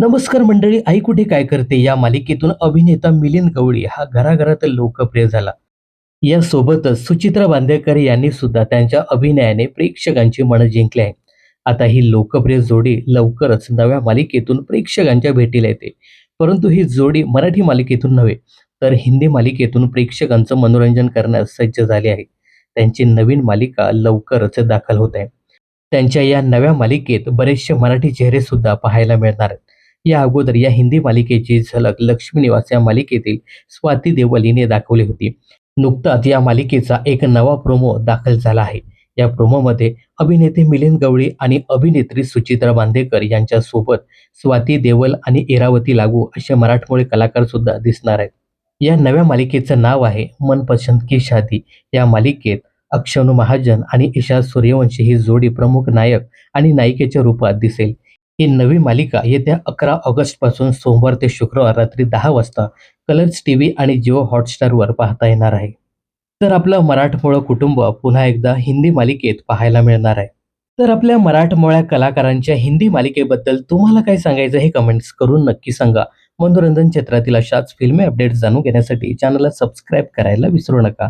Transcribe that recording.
नमस्कार मंडळी आई कुठे काय करते? या मालिकेतून अभिनेता मिलिंद गवळी हा घराघरात लोकप्रिय झाला. यासोबतच सुचित्रा बांदेकर यांनी सुद्धा त्यांच्या अभिनयाने प्रेक्षकांची मनं जिंकली आहे आता ही लोकप्रिय जोडी लवकरच नव्या मालिकेतून प्रेक्षकांच्या भेटीला येते. परंतु ही जोडी मराठी मालिकेतून नव्हे तर हिंदी मालिकेतून प्रेक्षकांचं मनोरंजन करण्यास सज्ज झाली आहे. त्यांची नवीन मालिका लवकरच दाखल होत आहे. त्यांच्या या नव्या मालिकेत बरेचसे मराठी चेहरे सुद्धा पाहायला मिळणार आहेत. या अगोदर या हिंदी मालिकेची झलक लक्ष्मी निवास या मालिकेतील स्वाती देवल हिने दाखवली होती. नुकताच या मालिकेचा एक नवा प्रोमो दाखल झाला आहे. या प्रोमोमध्ये अभिनेते मिलिंद गवळी आणि अभिनेत्री सुचित्रा बांदेकर यांच्या सोबत स्वाती देवल आणि इरावती लागू असे मराठमोळे कलाकार सुद्धा दिसणार आहेत. या नव्या मालिकेचं नाव आहे मनपसंत की शादी. या मालिकेत अक्षनू महाजन आणि ईशा सूर्यवंशी ही जोडी प्रमुख नायक आणि नायिकेच्या रूपात दिसेल. ही नवी मालिका येत्या अकरा ऑगस्टपासून सोमवार ते शुक्रवार रात्री दहा वाजता कलर्स टी व्ही आणि जिओ हॉटस्टारवर पाहता येणार आहे. तर आपलं मराठमोळं कुटुंब पुन्हा एकदा हिंदी मालिकेत पाहायला मिळणार आहे. तर आपल्या मराठमोळ्या कलाकारांच्या हिंदी मालिकेबद्दल तुम्हाला काय सांगायचं हे कमेंट्स करून नक्की सांगा. मनोरंजन क्षेत्रातील अशाच फिल्मी अपडेट्स जाणून घेण्यासाठी चॅनलला सबस्क्राईब करायला विसरू नका.